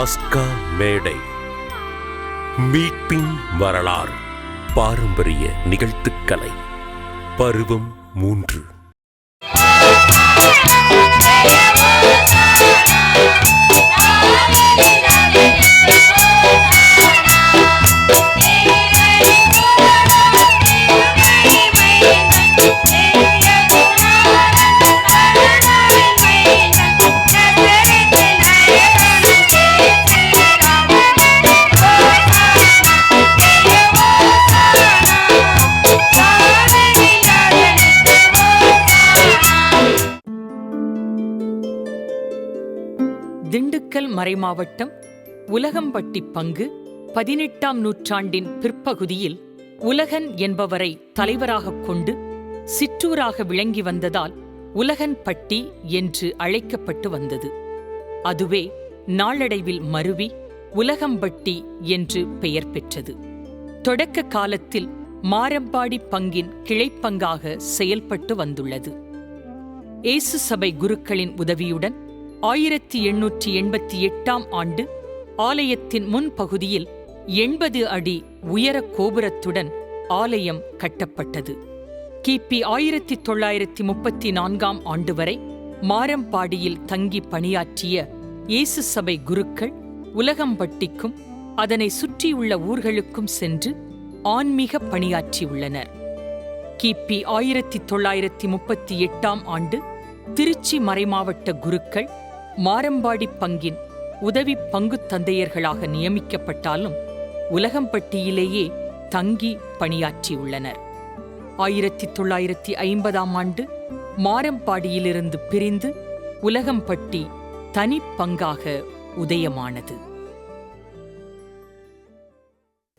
பாஸ்கா மேடை. மீட்பின் வரலாறு. பாரம்பரிய நிகழ்த்துக்கலை. பருவம் மூன்று. மறைமாவட்டம் உலகம்பட்டி பங்கு பதினெட்டாம் நூற்றாண்டின் பிற்பகுதியில் உலகன் என்பவரை தலைவராகக் கொண்டு சிற்றூராக விளங்கி வந்ததால் உலகன்பட்டி என்று அழைக்கப்பட்டு வந்தது. அதுவே நாளடைவில் மருவி உலகம்பட்டி என்று பெயர் பெற்றது. தொடக்க காலத்தில் மாரம்பாடி பங்கின் கிளைப்பங்காக செயல்பட்டு வந்துள்ளது. இயேசு சபை குருக்களின் உதவியுடன் ஆயிரத்தி எண்ணூற்றி எண்பத்தி எட்டாம் ஆண்டு ஆலயத்தின் முன்பகுதியில் எண்பது அடி உயர கோபுரத்துடன் ஆலயம் கட்டப்பட்டது. கிபி ஆயிரத்தி தொள்ளாயிரத்தி முப்பத்தி நான்காம் ஆண்டு வரை மாரம்பாடியில் தங்கி பணியாற்றிய இயேசு சபை குருக்கள் உலகம்பட்டிக்கும் அதனை சுற்றியுள்ள ஊர்களுக்கும் சென்று ஆன்மீக பணியாற்றியுள்ளனர். கிபி ஆயிரத்தி தொள்ளாயிரத்தி முப்பத்தி எட்டாம் ஆண்டு திருச்சி மறைமாவட்ட குருக்கள் மாரம்பாடி பங்கின் உதவி பங்குத் தந்தையர்களாக நியமிக்கப்பட்டாலும் உலகம்பட்டியிலேயே தங்கி பணியாற்றியுள்ளனர். ஆயிரத்தி தொள்ளாயிரத்தி ஐம்பதாம் ஆண்டு மாரம்பாடியிலிருந்து பிரிந்து உலகம்பட்டி தனி பங்காக உதயமானது.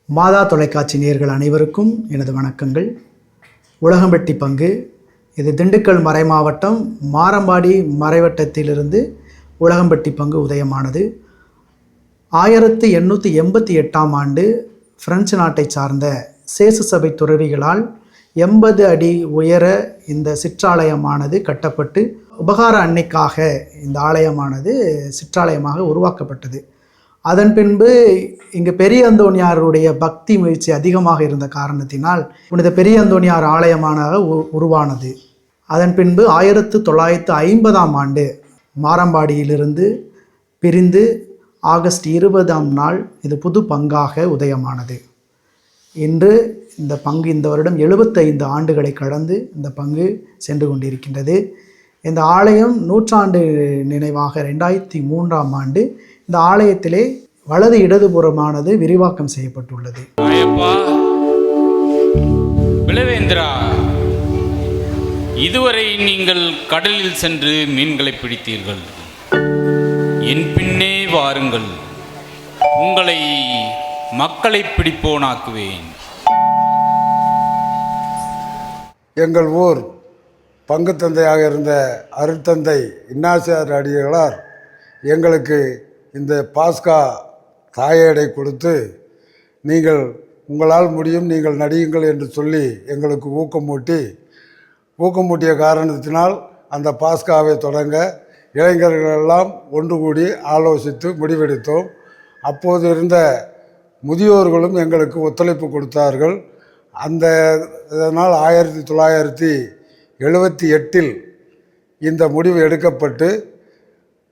மாதா தொலைக்காட்சி நேர்கள் அனைவருக்கும் எனது வணக்கங்கள். உலகம்பட்டி பங்கு இது திண்டுக்கல் மறைமாவட்டம் மாரம்பாடி மறைவட்டத்திலிருந்து உலகம்பட்டி பங்கு உதயமானது. ஆயிரத்து எண்ணூற்றி எண்பத்தி எட்டாம் ஆண்டு பிரெஞ்சு நாட்டை சார்ந்த சேசு சபை துறவிகளால் எண்பது அடி உயர இந்த சிற்றாலயமானது கட்டப்பட்டு உபகார அன்னைக்காக இந்த ஆலயமானது சிற்றாலயமாக உருவாக்கப்பட்டது. அதன் பின்பு இங்கு பெரிய அந்தோணியாருடைய பக்தி முயற்சி அதிகமாக இருந்த காரணத்தினால் புனித பெரிய அந்தோணியார் ஆலயமானதாக உ- உருவானது. அதன் பின்பு ஆயிரத்து தொள்ளாயிரத்து ஐம்பதாம் ஆண்டு மாரம்பாடியிலிருந்து பிரிந்து ஆகஸ்ட் இருபதாம் நாள் இது புது பங்காக உதயமானது. இன்று இந்த பங்கு இந்த வருடம் எழுபத்தைந்து ஆண்டுகளை கடந்து இந்த பங்கு சென்று கொண்டிருக்கின்றது. இந்த ஆலயம் நூற்றாண்டு நினைவாக ரெண்டாயிரத்தி மூன்றாம் ஆண்டு இந்த ஆலயத்திலே வலது இடதுபுறமானது விரிவாக்கம் செய்யப்பட்டுள்ளது. விளவேந்திரா இதுவரை நீங்கள் கடலில் சென்று மீன்களை பிடித்தீர்கள். என் பின்னே வாருங்கள். உங்களை மக்களை பிடிப்போனாக்குவேன். எங்கள் ஊர் பங்கு தந்தையாக இருந்த அருட்தந்தை இன்னாசியார் அடிகளார் எங்களுக்கு இந்த பாஸ்கா தாயேடை கொடுத்து நீங்கள் உங்களால் முடியும் நீங்கள் நடியுங்கள் என்று சொல்லி எங்களுக்கு ஊக்கமூட்டி ஊக்கமூட்டிய காரணத்தினால் அந்த பாஸ்காவை தொடங்க இளைஞர்களெல்லாம் ஒன்று கூடி ஆலோசித்து முடிவெடுத்தோம். அப்போது இருந்த முதியோர்களும் எங்களுக்கு ஒத்துழைப்பு கொடுத்தார்கள். அந்த இதனால் ஆயிரத்தி தொள்ளாயிரத்தி எழுபத்தி எட்டில் இந்த முடிவு எடுக்கப்பட்டு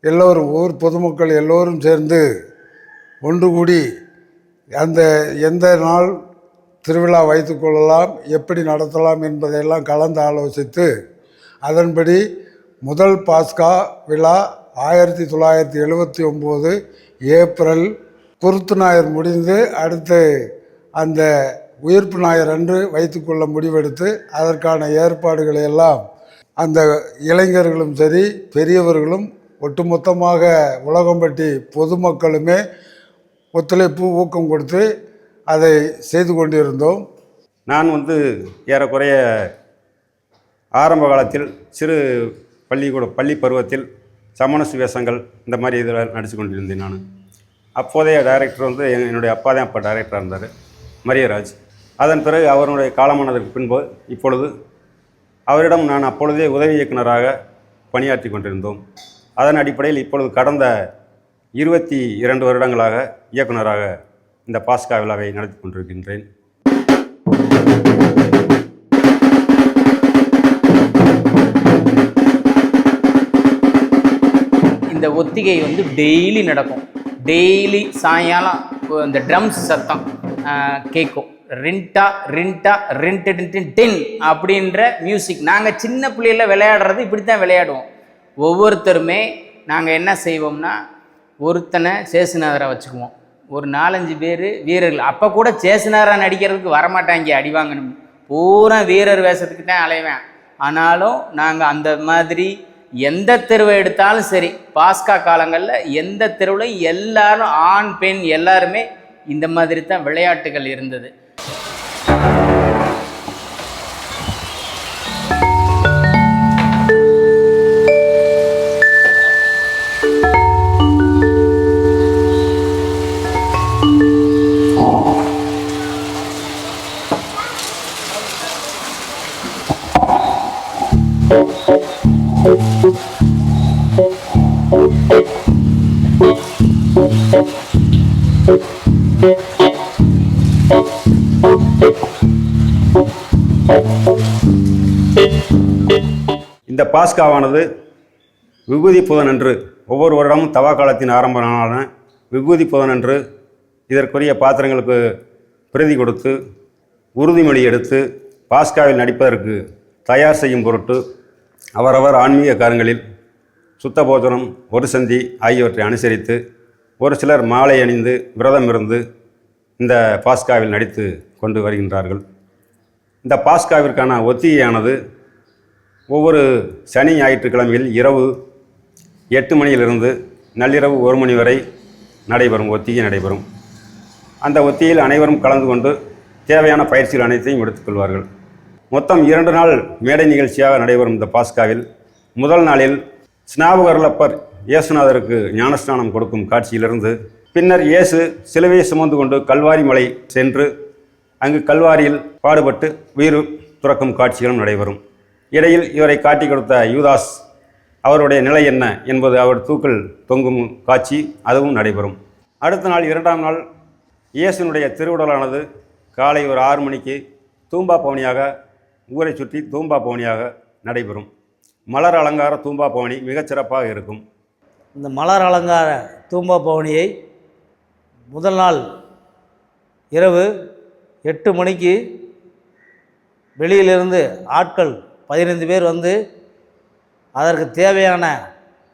எல்லோரும் ஊர் பொதுமக்கள் எல்லோரும் சேர்ந்து ஒன்று கூடி அந்த எந்த நாள் திருவிழா வைத்துக்கொள்ளலாம் எப்படி நடத்தலாம் என்பதையெல்லாம் கலந்து ஆலோசித்து அதன்படி முதல் பாஸ்கா விழா ஆயிரத்தி தொள்ளாயிரத்தி எழுபத்தி ஒம்பது ஏப்ரல் குருத்து ஞாயிறு முடிந்து அடுத்து அந்த உயிர்ப்பு ஞாயிறு அன்று வைத்துக்கொள்ள முடிவெடுத்து அதற்கான ஏற்பாடுகளை எல்லாம் அந்த இளைஞர்களும் சரி பெரியவர்களும் ஒட்டுமொத்தமாக உலகம்பட்டி பொதுமக்களுமே ஒத்துழைப்பு ஊக்கம் கொடுத்து அதை செய்து கொண்டிருந்தோம். நான் வந்து ஏறக்குறைய ஆரம்ப காலத்தில் சிறு பள்ளிக்கூட பள்ளி பருவத்தில் சமண சுவேசங்கள் இந்த மாதிரி இதில் நடித்து கொண்டிருந்தேன் நான். அப்போதைய டைரக்டர் வந்து என்னுடைய அப்பா தான் அப்போ டைரக்டராக இருந்தார் மரியராஜ். அதன் பிறகு அவருடைய காலமானதற்கு பின்பு இப்பொழுது அவரிடம் நான் அப்பொழுதே உதவி இயக்குனராக பணியாற்றி கொண்டிருந்தோம். அதன் அடிப்படையில் இப்பொழுது கடந்த இருபத்தி இரண்டு வருடங்களாக இயக்குனராக இந்த பாஸ்கா விழாவை நடத்தி கொண்டிருக்கின்றேன். இந்த ஒத்திகை வந்து டெய்லி நடக்கும். டெய்லி சாயங்காலம் இந்த ட்ரம்ஸ் சத்தம் கேட்கும். ரெண்டா ரின்டா ரெண்டு டின் அப்படின்ற மியூசிக். நாங்கள் சின்ன பிள்ளையில விளையாடுறது இப்படி தான் விளையாடுவோம். ஒவ்வொருத்தருமே நாங்கள் என்ன செய்வோம்னா ஒருத்தனை சேசுநாதரை வச்சுக்குவோம். ஒரு நாலஞ்சு பேர் வீரர்கள். அப்போ கூட சேசுநாதரா நடிக்கிறதுக்கு வரமாட்டாங்க அடி வாங்கணும் பூரா வீரர் வேஷத்துக்கு தான் அலைவேன். ஆனாலும் நாங்கள் அந்த மாதிரி எந்த தெருவை எடுத்தாலும் சரி பாஸ்கா காலங்களில் எந்த தெருவிலையும் எல்லாரும் ஆண் பெண் எல்லாருமே இந்த மாதிரி தான் விளையாட்டுகள் இருந்தது. இந்த பாஸ்காவானது விபூதி புதனன்று ஒவ்வொரு வருடமும் தவா காலத்தின் ஆரம்ப நாளான விபூதி புதனன்று இதற்குரிய பாத்திரங்களுக்கு பிரதி கொடுத்து உறுதிமொழி எடுத்து பாஸ்காவில் நடிப்பதற்கு தயார் செய்யும் பொருட்டு அவரவர் ஆன்மீக காரங்களில் சுத்த போஜனம் ஒரு சந்தி ஆகியவற்றை அனுசரித்து ஒரு சிலர் மாலை அணிந்து விரதம் இருந்து இந்த பாஸ்காவில் நடித்து கொண்டு வருகின்றார்கள். இந்த பாஸ்காவிற்கான ஒத்திகையானது ஒவ்வொரு சனி ஞாயிற்றுக்கிழமையில் இரவு எட்டு மணியிலிருந்து நள்ளிரவு ஒரு மணி வரை நடைபெறும் ஒத்திகை நடைபெறும். அந்த ஒத்தியில் அனைவரும் கலந்து கொண்டு தேவையான பயிற்சிகள் அனைத்தையும் எடுத்துக்கொள்வார்கள். மொத்தம் இரண்டு நாள் மேடை நிகழ்ச்சியாக நடைபெறும் இந்த பாஸ்காவில். முதல் நாளில் ஸ்நாபகர்லப்பர் இயேசுநாதருக்கு ஞானஸ்நானம் கொடுக்கும் காட்சியிலிருந்து பின்னர் இயேசு சிலுவையை சுமந்து கொண்டு கல்வாரி மலை சென்று அங்கு கல்வாரியில் பாடுபட்டு உயிர் துறக்கும் காட்சிகளும் நடைபெறும். இடையில் இவரை காட்டி கொடுத்த யூதாஸ் அவருடைய நிலை என்ன என்பது அவர் தூக்கில் தொங்கும் காட்சி அதுவும் நடைபெறும். அடுத்த நாள் இரண்டாம் நாள் இயேசுனுடைய திருவுடலானது காலை ஒரு ஆறு மணிக்கு தூம்பா பவனியாக ஊரை சுற்றி தூம்பா பவனியாக நடைபெறும். மலர் அலங்கார தூம்பா பவனி மிகச் சிறப்பாக இருக்கும். இந்த மலர் அலங்கார தூம்பா பவனியை முதல் நாள் இரவு எட்டு மணிக்கு வெளியிலிருந்து ஆட்கள் பதினைந்து பேர் வந்து அதற்கு தேவையான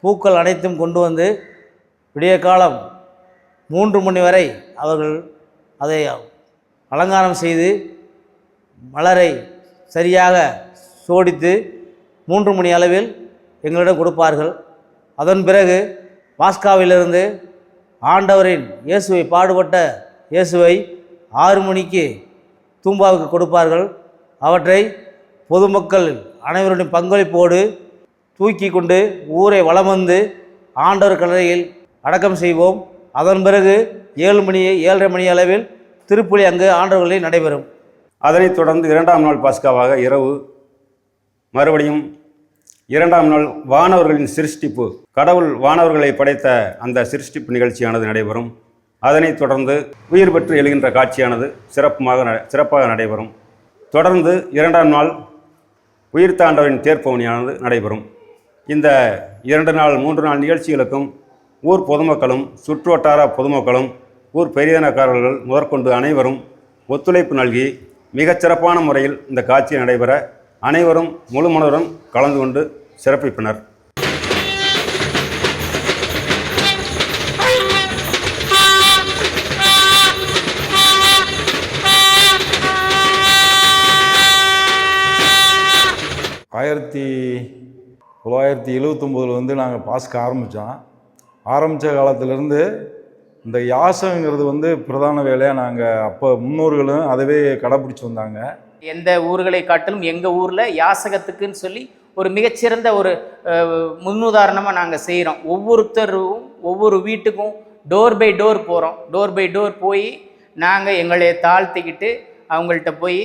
பூக்கள் அனைத்தும் கொண்டு வந்து விடிய காலம் மூன்று மணி வரை அவர்கள் அதை அலங்காரம் செய்து மலரை சரியாக சோடித்து மூன்று மணி அளவில் எங்களிடம் கொடுப்பார்கள். அதன் பிறகு பாஸ்காவிலிருந்து ஆண்டவரின் இயேசுவை பாடுபட்ட இயேசுவை ஆறு மணிக்கு தூம்பாவுக்கு கொடுப்பார்கள். அவற்றை பொதுமக்கள் அனைவருடைய பங்களிப்போடு தூக்கி கொண்டு ஊரை வலம் வந்து ஆண்டவர் கல்லறையில் அடக்கம் செய்வோம். அதன் பிறகு ஏழு மணி ஏழரை மணி அளவில் திருப்பலி அங்கு ஆண்டவர்களில் நடைபெறும். அதனைத் தொடர்ந்து இரண்டாம் நாள் பாஸ்காவாக இரவு மறுபடியும் இரண்டாம் நாள் வானவர்களின் சிருஷ்டிப்பு கடவுள் வானவர்களை படைத்த அந்த சிருஷ்டிப்பு நிகழ்ச்சியானது நடைபெறும். அதனைத் தொடர்ந்து உயிர் பெற்று எழுகின்ற காட்சியானது சிறப்புமாக ந- சிறப்பாக நடைபெறும். தொடர்ந்து இரண்டாம் நாள் உயிர் தாண்டவரின் தேர்ப்பவனியானது நடைபெறும். இந்த இரண்டு நாள் மூன்று நாள் நிகழ்ச்சிகளுக்கும் ஊர் பொதுமக்களும் சுற்றுவட்டார பொதுமக்களும் ஊர் பெரியனக்காரர்கள் முதற்கொண்டு அனைவரும் ஒத்துழைப்பு நல்கி மிகச்சிறப்பான முறையில் இந்த காட்சி நடைபெற அனைவரும் முழு மனதுடன் கலந்து கொண்டு சிறப்பிப்பனர். ஆயிரத்தி தொள்ளாயிரத்தி எழுவத்தொம்போதில் வந்து நாங்கள் பாஸ்க ஆரம்பித்தோம் ஆரம்பித்த காலத்திலேருந்து இந்த யாசங்கிறது வந்து பிரதான வேலையாக நாங்கள் அப்போ முன்னோர்களும் அதவே கடைப்பிடிச்சி வந்தாங்க. எந்த ஊர்களை காட்டிலும் எங்கள் ஊரில் யாசகத்துக்குன்னு சொல்லி ஒரு மிகச்சிறந்த ஒரு முன்னுதாரணமாக நாங்கள் செய்கிறோம் ஒவ்வொருத்தரும் ஒவ்வொரு வீட்டுக்கும் டோர் பை டோர் போகிறோம் டோர் பை டோர் போய் நாங்கள் எங்களை தாழ்த்திக்கிட்டு அவங்கள்ட்ட போய்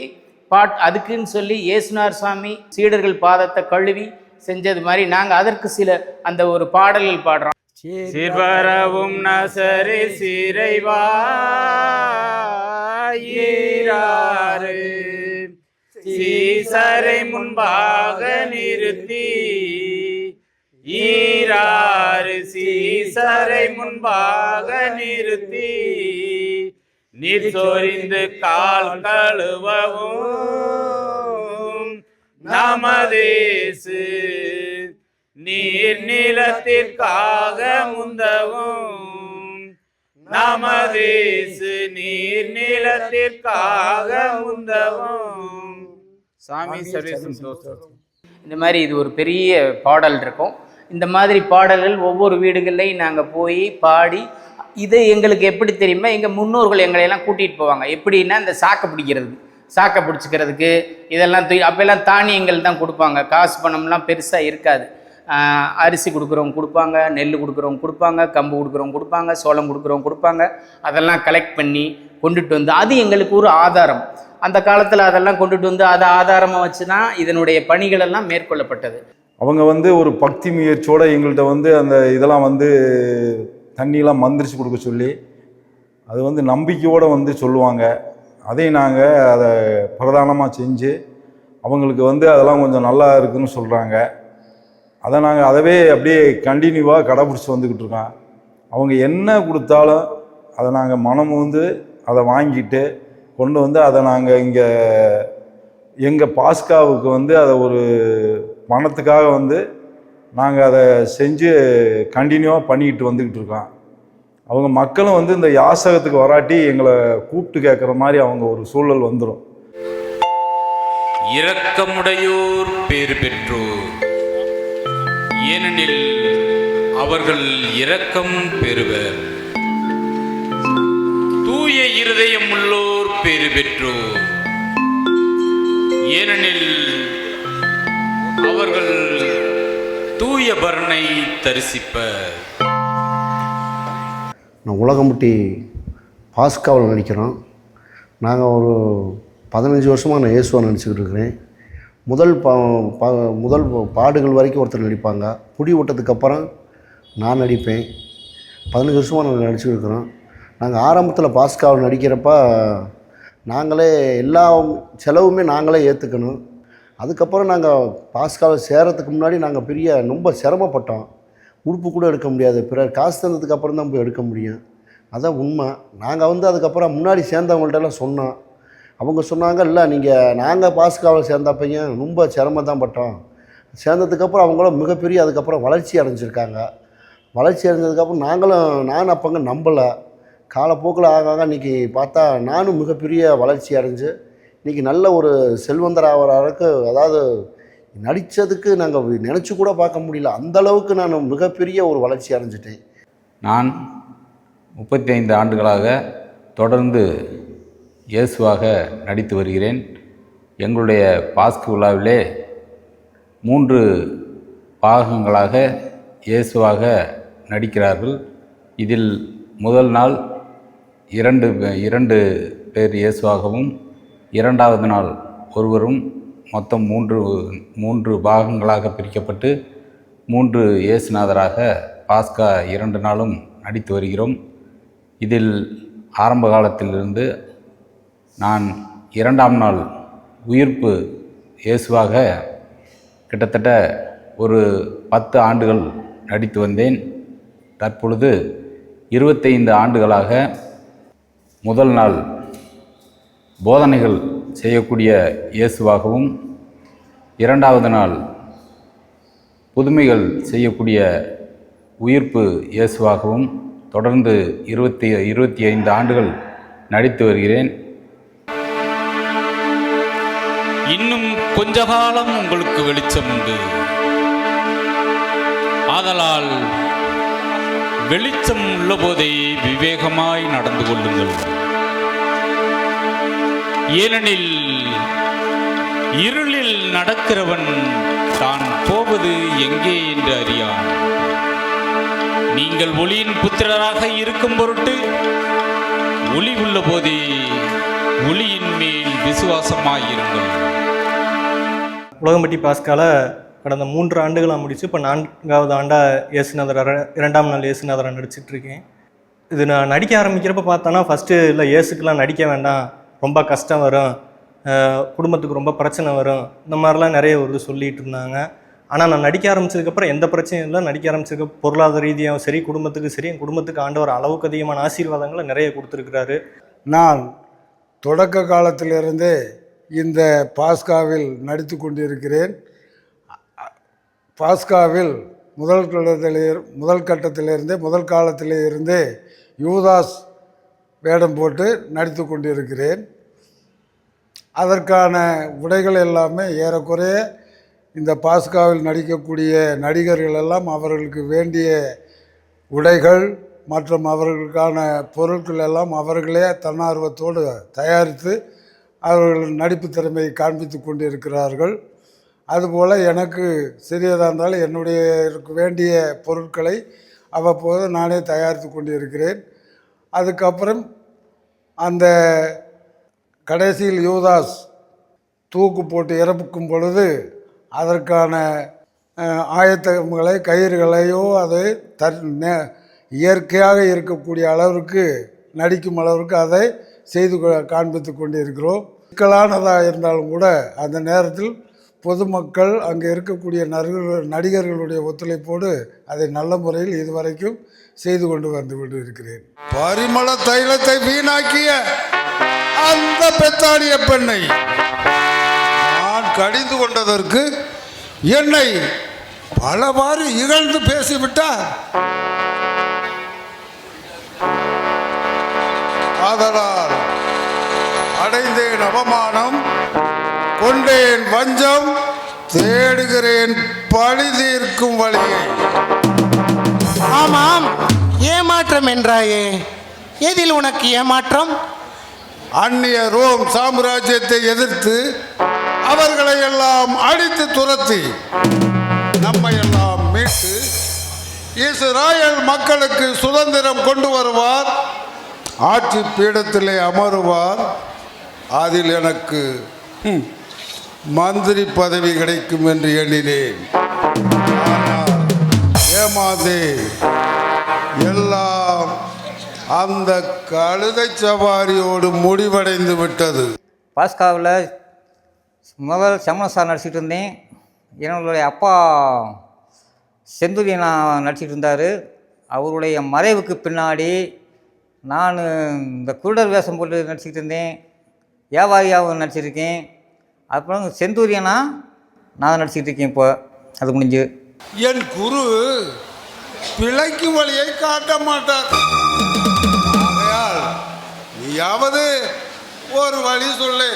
பாட் அதுக்குன்னு சொல்லி இயேசுனார் சுவாமி சீடர்கள் பாதத்தை கழுவி செஞ்சது மாதிரி நாங்கள் அதற்கு சில அந்த ஒரு பாடல்கள் பாடுறோம். சிவரவும் நசரி சிறைவாயிராறு சீசரை முன்பாக நிறுத்தி. ஈராறு சீசரை முன்பாக நிறுத்தி. நீர் சொரிந்து கால் கழுவவும். நமதேசு நீர் நிலத்திற்காக முந்தவும். நமதேசு நீர் நிலத்திற்காக முந்தவும். சாமி இந்த மாதிரி இது ஒரு பெரிய பாடல் இருக்கும். இந்த மாதிரி பாடல்கள் ஒவ்வொரு வீடுகள்லையும் நாங்கள் போய் பாடி இது எங்களுக்கு எப்படி தெரியுமா? எங்கள் முன்னோர்கள் எங்களை எல்லாம் கூட்டிகிட்டு போவாங்க. எப்படின்னா இந்த சாக்கை பிடிக்கிறது சாக்கை பிடிச்சிக்கிறதுக்கு இதெல்லாம் தூக்கி அப்போல்லாம் தானியங்கள் தான் கொடுப்பாங்க. காசு பணம்லாம் பெருசாக இருக்காது. அரிசி கொடுக்குறவங்க கொடுப்பாங்க நெல் கொடுக்குறவங்க கொடுப்பாங்க கம்பு கொடுக்குறவங்க கொடுப்பாங்க சோளம் கொடுக்குறவங்க கொடுப்பாங்க. அதெல்லாம் கலெக்ட் பண்ணி கொண்டுட்டு வந்து அது எங்களுக்கு ஒரு ஆதாரம். அந்த காலத்தில் அதெல்லாம் கொண்டுட்டு வந்து அதை ஆதாரமாக வச்சு தான் இதனுடைய பணிகளெல்லாம் மேற்கொள்ளப்பட்டது. அவங்க வந்து ஒரு பக்தி முயற்சியோட எங்கள்கிட்ட வந்து அந்த இதெல்லாம் வந்து தண்ணியெலாம் மந்திரிச்சு கொடுக்க சொல்லி அது வந்து நம்பிக்கையோடு வந்து சொல்லுவாங்க. அதையும் நாங்கள் அதை பிரதானமாக செஞ்சு அவங்களுக்கு வந்து அதெல்லாம் கொஞ்சம் நல்லா இருக்குதுன்னு சொல்கிறாங்க அதை நாங்கள் அதவே அப்படியே கண்டினியூவாக கடைப்பிடிச்சி வந்துக்கிட்டு இருக்கோம். அவங்க என்ன கொடுத்தாலும் அதை நாங்கள் மனம் வந்து அதை வாங்கிட்டு கொண்டு வந்து அதை நாங்கள் இங்கே எங்கள் பாஸ்காவுக்கு வந்து அதை ஒரு பணத்துக்காக வந்து நாங்கள் அதை செஞ்சு கண்டினியூவாக பண்ணிக்கிட்டு வந்துக்கிட்டு இருக்கோம். அவங்க மக்களும் வந்து இந்த யாசகத்துக்கு வராட்டி எங்களை கூப்பிட்டு கேட்குற மாதிரி அவங்க ஒரு சூழல் வந்துடும் இரக்கமுடையோர் பேர் பெற்றோர். ஏனெனில் அவர்கள் இரக்கம் பெறுவர். தூய இருதயம் உள்ளோர் பேறு பெற்றோர். ஏனெனில் அவர்கள் தூய பரனை தரிசிப்பர். நான் உலகம்பட்டி பாஸ்காவில் நடிக்கிறோம். நாங்கள் ஒரு பதினஞ்சு வருஷமாக நான் இயேசுவாக நினச்சிக்கிட்டு இருக்கிறேன். முதல் பா பா முதல் பாடுகள் வரைக்கும் ஒருத்தர் நடிப்பாங்க. புடி விட்டதுக்கப்புறம் நான் நடிப்பேன். பதினஞ்சு வருஷமாக நாங்கள் நடிச்சுருக்குறோம். நாங்கள் ஆரம்பத்தில் பாஸ்காவில் நடிக்கிறப்ப நாங்களே எல்லா செலவுமே நாங்களே ஏற்றுக்கணும் அதுக்கப்புறம் நாங்கள் பாஸ்காவில் சேரத்துக்கு முன்னாடி நாங்கள் பெரிய ரொம்ப சிரமப்பட்டோம். உடுப்பு கூட எடுக்க முடியாது. பிறர் காசு தந்ததுக்கப்புறம் தான் போய் எடுக்க முடியும். அதான் உண்மை. நாங்கள் வந்து அதுக்கப்புறம் முன்னாடி சேர்ந்தவங்கள்ட்டெல்லாம் சொன்னோம். அவங்க சொன்னாங்க இல்லை நீங்கள் நாங்கள் பாஸ்காவில் சேர்ந்தப்பையும் ரொம்ப சிரமம் தான் பட்டோம். சேர்ந்ததுக்கப்புறம் அவங்களும் மிகப்பெரிய அதுக்கப்புறம் வளர்ச்சி அடைஞ்சிருக்காங்க. வளர்ச்சி அடைஞ்சதுக்கப்புறம் நாங்களும் நானும் அப்போங்க நம்பலை. காலப்போக்கில் ஆக ஆக இன்றைக்கி பார்த்தா நானும் மிகப்பெரிய வளர்ச்சி அடைஞ்சு இன்றைக்கி நல்ல ஒரு செல்வந்தர் ஆகிற அளவுக்கு அதாவது நடித்ததுக்கு நாங்கள் நினச்சி கூட பார்க்க முடியல. அந்த அளவுக்கு நான் மிகப்பெரிய ஒரு வளர்ச்சி அடைஞ்சிட்டேன். நான் முப்பத்தி ஐந்து ஆண்டுகளாக தொடர்ந்து இயேசுவாக நடித்து வருகிறேன். எங்களுடைய பாஸ்கு விழாவிலே மூன்று பாகங்களாக இயேசுவாக நடிக்கிறார்கள். இதில் முதல் நாள் இரண்டு இரண்டு பேர் இயேசுவாகவும் இரண்டாவது நாள் ஒருவரும் மொத்தம் மூன்று மூன்று பாகங்களாக பிரிக்கப்பட்டு மூன்று இயேசுநாதராக பாஸ்கா இரண்டு நாளும் நடித்து வருகிறோம். இதில் ஆரம்ப காலத்திலிருந்து நான் இரண்டாம் நாள் உயிர்ப்பு இயேசுவாக கிட்டத்தட்ட ஒரு பத்து ஆண்டுகள் நடித்து வந்தேன். தற்பொழுது இருபத்தைந்து ஆண்டுகளாக முதல் நாள் போதனைகள் செய்யக்கூடிய இயேசுவாகவும் இரண்டாவது நாள் புதுமைகள் செய்யக்கூடிய உயிர்ப்பு இயேசுவாகவும் தொடர்ந்து இருபத்தி இருபத்தி ஐந்து ஆண்டுகள் நடித்து வருகிறேன். இன்னும் கொஞ்ச காலம் உங்களுக்கு வெளிச்சம் உண்டு. ஆதலால் வெளிச்சம் உள்ளபோதே விவேகமாய் நடந்து கொள்ளுங்கள். ஏனெனில் இருளில் நடக்கிறவன் தான் போவது எங்கே என்று அறியான். நீங்கள் ஒளியின் புத்திரராக இருக்கும் பொருட்டு ஒளி உள்ள போதே ஒளியின் விசுவாசமாயிருங்கள். உலகம்பட்டி பாஸ்கால கடந்த மூன்று ஆண்டுகளாக முடிச்சு இப்போ நான்காவது ஆண்டாக இயேசுநாதர் இரண்டாம் நாள் இயேசுநாதரை நடிச்சிட்டு இருக்கேன் இது நான் நடிக்க ஆரம்பிக்கிறப்ப பார்த்தோன்னா ஃபஸ்ட்டு இல்லை இயேசுக்கெலாம் நடிக்க வேண்டாம் ரொம்ப கஷ்டம் வரும் குடும்பத்துக்கு ரொம்ப பிரச்சனை வரும் இந்த மாதிரிலாம் நிறைய ஒரு இது சொல்லிட்டு இருந்தாங்க. ஆனால் நான் நடிக்க ஆரம்பிச்சதுக்கப்புறம் எந்த பிரச்சனையும் இல்லை நடிக்க ஆரம்பிச்சதுக்கு பொருளாதார ரீதியாகவும் சரி குடும்பத்துக்கு சரி என் குடும்பத்துக்கு ஆண்டவர் அளவுக்கு அதிகமான ஆசீர்வாதங்களை நிறைய கொடுத்துருக்கிறாரு. நான் தொடக்க காலத்திலிருந்தே இந்த பாஸ்காவில் நடித்து கொண்டிருக்கிறேன். பாஸ்காவில் முதல் கட்டத்திலே முதல் கட்டத்திலிருந்தே முதல் காலத்திலே இருந்தே யூதாஸ் வேடம் போட்டு நடித்து கொண்டிருக்கிறேன். அதற்கான உடைகள் எல்லாமே ஏறக்குறைய இந்த பாஸ்காவில் நடிக்கக்கூடிய நடிகர்கள் எல்லாம் அவர்களுக்கு வேண்டிய உடைகள் மற்றும் அவர்களுக்கான பொருட்கள் எல்லாம் அவர்களே தன்னார்வத்தோடு தயாரித்து அவர்கள் நடிப்பு திறமையை காண்பித்து கொண்டிருக்கிறார்கள். அதுபோல் எனக்கு சிறியதாக இருந்தாலும் என்னுடைய வேண்டிய பொருட்களை அவ்வப்போது நானே தயாரித்து கொண்டிருக்கிறேன். அதுக்கப்புறம் அந்த கடைசியில் யூதாஸ் தூக்கு போட்டு இறப்புக்கும் பொழுது அதற்கான அஹ், ஆயத்தங்களை கயிறுகளையோ அதை தர் நே- இயற்கையாக இருக்கக்கூடிய அளவிற்கு நடிக்கும் அளவிற்கு அதை செய்து கொ- காண்பித்து கொண்டிருக்கிறோம். சிக்கலானதாக இருந்தாலும் கூட அந்த நேரத்தில் பொதுமக்கள் அங்கே இருக்கக்கூடிய நடிகர்கள் நடிகர்களுடைய ஒத்துழைப்போடு அதை நல்ல முறையில் இதுவரைக்கும் செய்து கொண்டு வந்து கொண்டு இருக்கிறேன் பரிமள தைலத்தை வீணாக்கிய அந்த பெத்தானிய பெண்ணை நான் கடிந்து கொண்டதற்கு என்னை பலவாறு இகழ்ந்து பேசிவிட்டார். ஆதலால் அடைந்தேன் அவமானம் கொண்டேன் வஞ்சம் தேடுகிறேன் பழி தீர்க்கும் வழியை. ஆமாம் ஏமாற்றம் என்றாயே. எதில் உனக்கு ஏமாற்றம்? அந்நிய ரோம் சாம்ராஜ்யத்தை எதிர்த்து அவர்களை எல்லாம் அடித்து துரத்தி நம்மை எல்லாம் மீட்டு இஸ்ராயல் மக்களுக்கு சுதந்திரம் கொண்டு வருவார். ஆட்சி பீடத்திலே அமருவார் அதில் எனக்கு மந்திரி பதவி கிடைக்கும் என்று எண்ணினேன். ஏமாந்தே எல்லாம் அந்த கழுதை சவாரியோடு முடிவடைந்து விட்டது. பாஸ்காவில் முதல் சமணசார் நடிச்சிட்டு இருந்தேன். என்னுடைய அப்பா செந்துரியனா நடிச்சிட்டு இருந்தார். அவருடைய மறைவுக்கு பின்னாடி நான் இந்த குருடர் வேஷம் போட்டு நடிச்சிட்டு இருந்தேன். வியாபாரியாகவும் நடிச்சிருக்கேன். அப்புறம் செந்தூரியனா நான் நடிச்சிட்டு இருக்கேன் இப்போ. அது முடிஞ்சு. என் குரு பிழைக்கு வழியை காட்ட மாட்டார். ஆகையால் நீயாவது ஒரு வழி சொல்லு.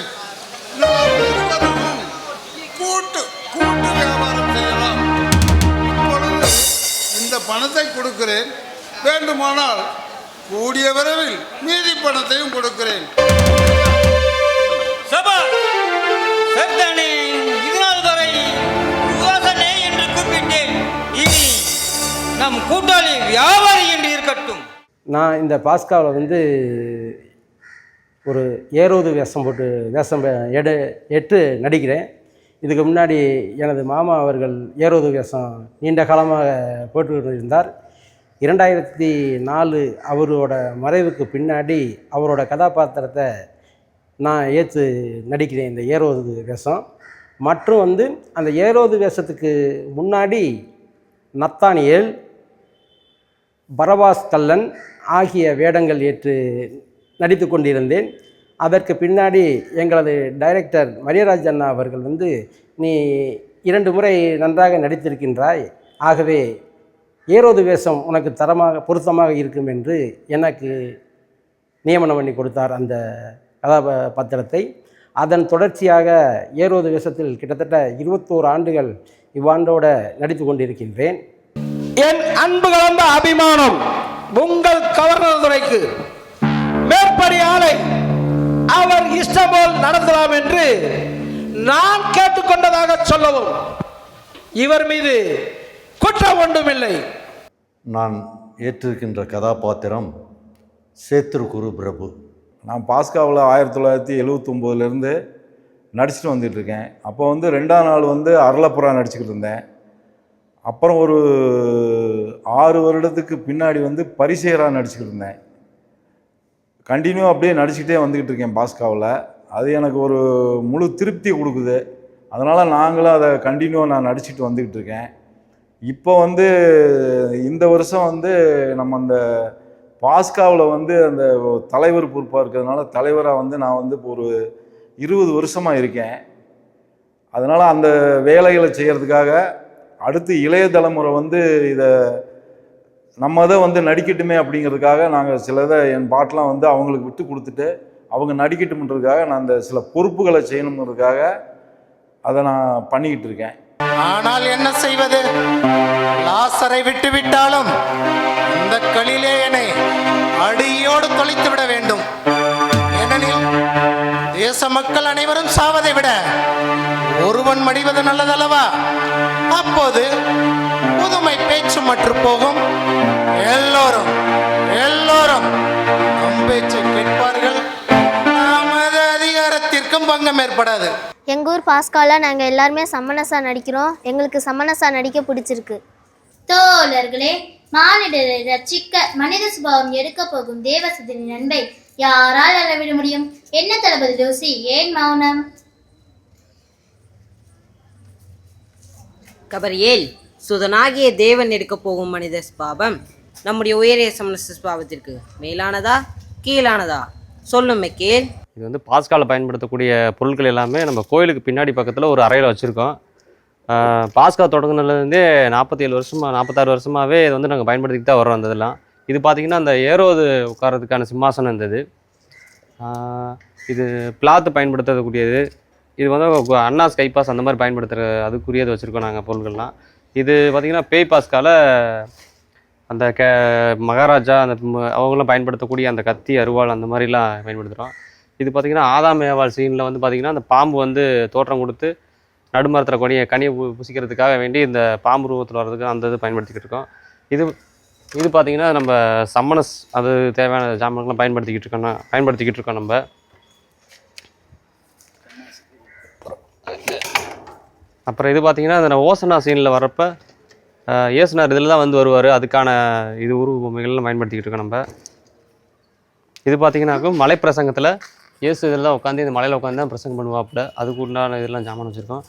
கூட்டு கூட்டு வியாபாரம் செய்யலாம். இப்பொழுது இந்த பணத்தை கொடுக்கிறேன். வேண்டுமானால் கூடிய விரைவில் மீதி பணத்தையும் கொடுக்கிறேன். சபா செத்தனே இதனால் வரை யுவாசனே என்று கூப்பிட்டேன். இனி நம் கூட்டாளி வியாபாரி என்று இருக்கட்டும். நான் இந்த பாஸ்காவில் வந்து ஒரு ஏரோது வேஷம் போட்டு வேஷம் எடு எட்டு நடிக்கிறேன். இதுக்கு முன்னாடி எனது மாமா அவர்கள் ஏரோது வேஷம் நீண்ட காலமாக போட்டு இருந்தார். இரண்டாயிரத்தி நாலு அவரோட மறைவுக்கு பின்னாடி அவரோட கதாபாத்திரத்தை நான் ஏற்று நடிக்கிறேன் இந்த ஏரோது வேஷம். மற்றும் வந்து அந்த ஏரோது வேஷத்துக்கு முன்னாடி நத்தானியேல் பரவாஸ் கல்லன் ஆகிய வேடங்கள் ஏற்று நடித்து கொண்டிருந்தேன். அதற்கு பின்னாடி எங்களது டைரக்டர் மரியராஜ் அண்ணா அவர்கள் வந்து நீ இரண்டு முறை நன்றாக நடித்திருக்கின்றாய். ஆகவே ஏரோது வேஷம் உனக்கு தரமாக பொருத்தமாக இருக்கும் என்று எனக்கு நியமனம் பண்ணி கொடுத்தார் அந்த கதாபாத்திரத்தை. அதன் தொடர்ச்சியாக ஏரோது வேஷத்தில் கிட்டத்தட்ட இருபத்தோரு ஆண்டுகள் இவ்வாண்டோட நடித்து கொண்டிருக்கின்றேன். என் அன்பு கலந்த அபிமானம் உங்கள் கவர்னர் துறைக்கு. மேற்படி ஆலை அவர் இஷ்டம் போல் நடத்தலாம் என்று நான் கேட்டுக்கொண்டதாக சொல்லவும் இவர் மீது குற்றம் ஒன்றுமில்லை. நான் ஏற்றிருக்கின்ற கதாபாத்திரம் சேத்திரு குரு பிரபு. நான் பாஸ்காவில் ஆயிரத்தி தொள்ளாயிரத்தி எழுவத்தொம்போதுலேருந்து நடிச்சிட்டு வந்துட்டு இருக்கேன் அப்போ வந்து ரெண்டாம் நாள் வந்து அரளப்புறா நடிச்சுக்கிட்டு இருந்தேன். அப்புறம் ஒரு ஆறு வருடத்துக்கு பின்னாடி வந்து பரிசேரா நடிச்சுக்கிட்டு இருந்தேன். கண்டினியூ அப்படியே நடிச்சுக்கிட்டே வந்துக்கிட்டு இருக்கேன் பாஸ்காவில். அது எனக்கு ஒரு முழு திருப்தி கொடுக்குது. அதனால் நாங்களும் அதை கண்டினியூவாக நான் நடிச்சிட்டு வந்துக்கிட்டு இருக்கேன் இப்போ வந்து இந்த வருஷம் வந்து நம்ம அந்த பாஸ்காவில் வந்து அந்த தலைவர் பொறுப்பாக இருக்கிறதுனால தலைவராக வந்து நான் வந்து இப்போ ஒரு இருபது வருஷமாக இருக்கேன். அதனால் அந்த வேலைகளை செய்கிறதுக்காக அடுத்து இளைய தலைமுறை வந்து இதை நம்ம தான் வந்து நடிக்கட்டுமே அப்படிங்கிறதுக்காக நாங்கள் சிலதை என் பாட்டெலாம் வந்து அவங்களுக்கு விட்டு கொடுத்துட்டு அவங்க நடிக்கட்டும்ன்றதுக்காக நான் அந்த சில பொறுப்புகளை செய்யணுங்கிறதுக்காக அதை நான் பண்ணிக்கிட்டு இருக்கேன். ஆனால் என்ன செய்வது? லாசரை விட்டுவிட்டாலும் இந்த கலிலேயனை அடியோடு தொலைத்து விட வேண்டும். ஏனெனில் தேச மக்கள் அனைவரும் சாவதை விட ஒருவன் மடிவது நல்லதல்லவா? அப்போது புதுமை பேச்சு மற்று போகும். எல்லோரும் பங்கம் ஏற்படாது. எங்கள் ஊர் பாஸ்காவில் நாங்கள் எல்லாருமே சமணசா நடிக்கிறோம். எங்களுக்கு சமணசா நடிக்க பிடிச்சிருக்கு. தோழர்களே மானிடரை ரட்சிக்க மனித சுபாவம் எடுக்க போகும் தேவசத்தின் அன்பை யாரால் அளவிட முடியும்? என்ன தளபதி ஜோசி ஏன் மௌனம்? கபரியேல் சுதனாகிய தேவன் எடுக்கப் போகும் மனித ஸ்பாவம் நம்முடைய உயரிய சமண ஸ்பாவத்திற்கு மேலானதா கீழானதா? சொல்லும் மெக்கேல். இது வந்து பாஸ்காவில் பயன்படுத்தக்கூடிய பொருட்கள் எல்லாமே நம்ம கோயிலுக்கு பின்னாடி பக்கத்தில் ஒரு அறையில் வச்சுருக்கோம். பாஸ்கா தொடங்குனதுலேருந்தே நாற்பத்தி ஏழு வருஷமாக நாற்பத்தாறு வருஷமாகவே இது வந்து நாங்கள் பயன்படுத்திக்கிட்டு தான் வரோம் அந்த இதெல்லாம். இது பார்த்திங்கன்னா அந்த ஏரோது உட்காரதுக்கான சிம்மாசனம் இருந்தது இது. பிளாத்து பயன்படுத்தக்கூடியது. இது வந்து அண்ணா ஸ்கை பாஸ் அந்த மாதிரி பயன்படுத்துகிற அதுக்குரியது வச்சுருக்கோம் நாங்கள் பொருட்கள்லாம் இது பார்த்திங்கன்னா பேய் பாஸ்கால அந்த கே மகாராஜா அந்த அவங்களாம் பயன்படுத்தக்கூடிய அந்த கத்தி அருவாள் அந்த மாதிரிலாம் பயன்படுத்துகிறோம் இது பார்த்திங்கன்னா ஆதாம் ஏவாள் சீனில் வந்து பார்த்திங்கன்னா அந்த பாம்பு வந்து தோற்றம் கொடுத்து நடுமரத்தில் கொடியை கனியை பு புசிக்கிறதுக்காக வேண்டி இந்த பாம்பு ரூபத்தில் வர்றதுக்கு அந்த இது பயன்படுத்திக்கிட்டு இருக்கோம். இது இது பார்த்திங்கன்னா நம்ம சம்மணஸ் அது தேவையான ஜாமான்கள்லாம் பயன்படுத்திக்கிட்டு இருக்கோம் பயன்படுத்திக்கிட்டு இருக்கோம் நம்ம. அப்புறம் இது பார்த்திங்கன்னா அந்த ஓசனா சீனில் வர்றப்ப ஏசுனார் இயேசுனார் இதில் தான் வந்து வருவார். அதுக்கான இது உருவ பொம்மைகள்லாம் பயன்படுத்திக்கிட்டு இருக்கோம் நம்ம. இது பார்த்திங்கன்னாக்கும் மலை பிரசங்கத்தில் இயேசு இதில் தான் உட்காந்து இந்த மலையில் உட்காந்து தான் பிரசங்கம் பண்ணுவாப்பில். அதுக்கு உண்டான இதெல்லாம் ஜாமான் வச்சுருக்கோம்.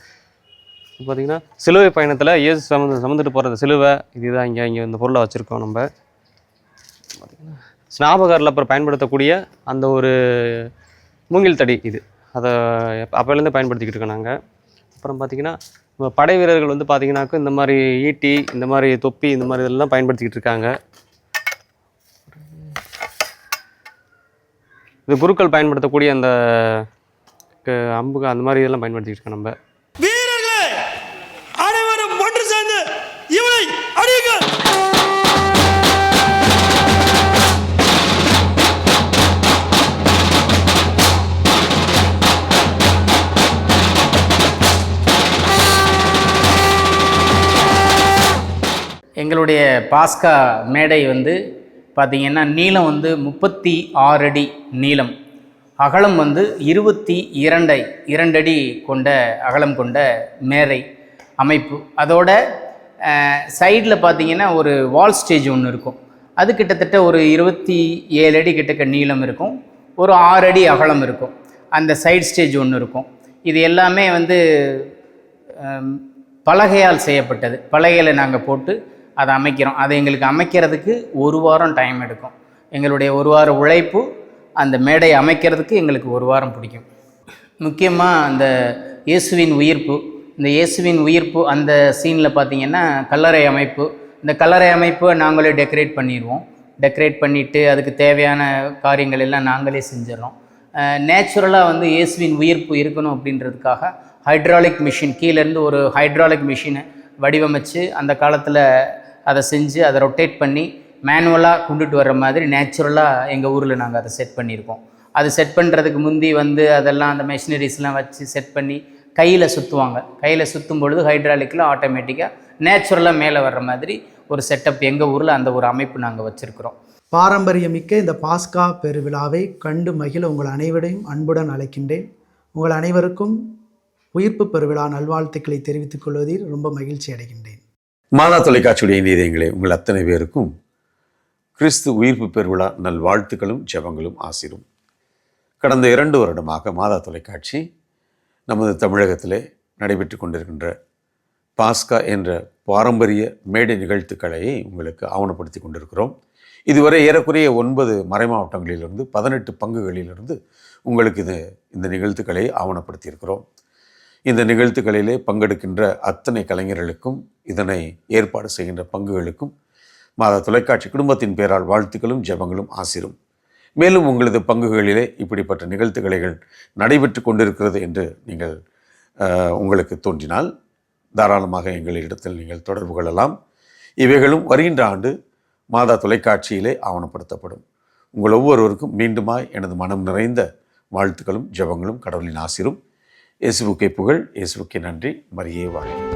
இப்போ பார்த்தீங்கன்னா சிலுவை பயணத்தில் இயேசு சமந்து சமந்துட்டு போகிற சிலுவை இதுதான் இங்கே இங்கே இந்த பொருளை வச்சுருக்கோம் நம்ம. ஸ்நாபகரில் அப்புறம் பயன்படுத்தக்கூடிய அந்த ஒரு மூங்கில் தடி இது. அதை அப்போலேருந்து பயன்படுத்திக்கிட்டு இருக்கோம் நாங்கள் அப்புறம் பார்த்தீங்கன்னா படை வீரர்கள் வந்து பார்த்திங்கனாக்கா இந்த மாதிரி ஈட்டி இந்த மாதிரி தொப்பி இந்த மாதிரி இதெல்லாம் பயன்படுத்திக்கிட்டு இருக்காங்க. இது குருக்கள் பயன்படுத்தக்கூடிய அந்த அம்புக அந்த மாதிரி இதெல்லாம் பயன்படுத்திக்கிட்டு இருக்கோம் நம்ம. வீரர்களே அனைவரும் ஒன்று சேர்ந்து இவனை அடியுங்கள் எங்களுடைய பாஸ்கா மேடை வந்து பார்த்திங்கன்னா நீளம் வந்து முப்பத்தி ஆறு அடி நீளம். அகலம் வந்து இருபத்தி இரண்டை இரண்டடி கொண்ட அகலம் கொண்ட மேரை அமைப்பு. அதோட சைடில் பார்த்தீங்கன்னா ஒரு வால் ஸ்டேஜ் ஒன்று இருக்கும். அது கிட்டத்தட்ட ஒரு இருபத்தி ஏழு அடி கிட்டக்க நீளம் இருக்கும். ஒரு ஆறு அடி அகலம் இருக்கும். அந்த சைடு ஸ்டேஜ் ஒன்று இருக்கும். இது எல்லாமே வந்து பலகையால் செய்யப்பட்டது. பலகையில் நாங்கள் போட்டு அதை அமைக்கிறோம். அதை எங்களுக்கு அமைக்கிறதுக்கு ஒரு வாரம் டைம் எடுக்கும். எங்களுடைய ஒரு வார உழைப்பு அந்த மேடை அமைக்கிறதுக்கு எங்களுக்கு ஒரு வாரம் பிடிக்கும். முக்கியமாக அந்த இயேசுவின் உயிர்ப்பு. இந்த இயேசுவின் உயிர்ப்பு அந்த சீனில் பார்த்திங்கன்னா கல்லறை அமைப்பு. இந்த கல்லறை அமைப்பை நாங்களே டெக்கரேட் பண்ணிடுவோம். டெக்கரேட் பண்ணிவிட்டு அதுக்கு தேவையான காரியங்கள் எல்லாம் நாங்களே செஞ்சிடறோம். நேச்சுரலாக வந்து இயேசுவின் உயிர்ப்பு இருக்கணும் அப்படின்றதுக்காக ஹைட்ராலிக் மிஷின் கீழேருந்து ஒரு ஹைட்ராலிக் மிஷினை வடிவமைச்சு அந்த காலத்தில் அதை செஞ்சு அதை ரொட்டேட் பண்ணி மேனுவலாக கொண்டுட்டு வர்ற மாதிரி நேச்சுரலாக எங்கள் ஊரில் நாங்கள் அதை செட் பண்ணியிருக்கோம். அது செட் பண்ணுறதுக்கு முந்தி வந்து அதெல்லாம் அந்த மெஷினரிஸ்லாம் வச்சு செட் பண்ணி கையில் சுற்றுவாங்க கையில் சுற்றும் பொழுது ஹைட்ராலிக்கில் ஆட்டோமேட்டிக்காக நேச்சுரலாக மேலே வர்ற மாதிரி ஒரு செட்டப் எங்கள் ஊரில் அந்த ஒரு அமைப்பு நாங்கள் வச்சுருக்குறோம். பாரம்பரியமிக்க இந்த பாஸ்கா பெருவிழாவை கண்டு மகிழ உங்கள் அனைவரையும் அன்புடன் அழைக்கின்றேன். உங்கள் அனைவருக்கும் உயிர்ப்பு பெருவிழா நல்வாழ்த்துக்களை தெரிவித்துக் கொள்வதில் ரொம்ப மகிழ்ச்சி அடைகின்றேன். மாதா தொலைக்காட்சியுடைய நீதியங்களே உங்கள் அத்தனை பேருக்கும் கிறிஸ்து உயிர்ப்பு பெருவிழா நல்வாழ்த்துக்களும் ஜெபங்களும் ஆசிரும். கடந்த இரண்டு வருடமாக மாதா தொலைக்காட்சி நமது தமிழகத்திலே நடைபெற்று கொண்டிருக்கின்ற பாஸ்கா என்ற பாரம்பரிய மேடை நிகழ்த்துக்களை உங்களுக்கு ஆவணப்படுத்தி கொண்டிருக்கிறோம். இதுவரை ஏறக்குறைய ஒன்பது மறைமாவட்டங்களிலிருந்து பதினெட்டு பங்குகளிலிருந்து உங்களுக்கு இது இந்த நிகழ்த்துக்களை ஆவணப்படுத்தியிருக்கிறோம். இந்த நிகழ்த்துக்களிலே பங்கெடுக்கின்ற அத்தனை கலைஞர்களுக்கும் இதனை ஏற்பாடு செய்கின்ற பங்குகளுக்கும் மாதா தொலைக்காட்சி குடும்பத்தின் பேரால் வாழ்த்துக்களும் ஜெபங்களும் ஆசிரும். மேலும் உங்களது பங்குகளிலே இப்படிப்பட்ட நிகழ்த்துக்களைகள் நடைபெற்று கொண்டிருக்கிறது என்று நீங்கள் உங்களுக்கு தோன்றினால் தாராளமாக எங்களிடத்தில் நீங்கள் தொடர்பு கொள்ளலாம். இவைகளும் வருகின்ற ஆண்டு மாதா தொலைக்காட்சியிலே ஆவணப்படுத்தப்படும். உங்கள் ஒவ்வொருவருக்கும் மீண்டுமாய் எனது மனம் நிறைந்த வாழ்த்துக்களும் ஜெபங்களும் கடவுளின் ஆசிரும். இயேசுவுக்கே புகழ் இயேசுவுக்கே நன்றி. மரியே வாழ்க்கை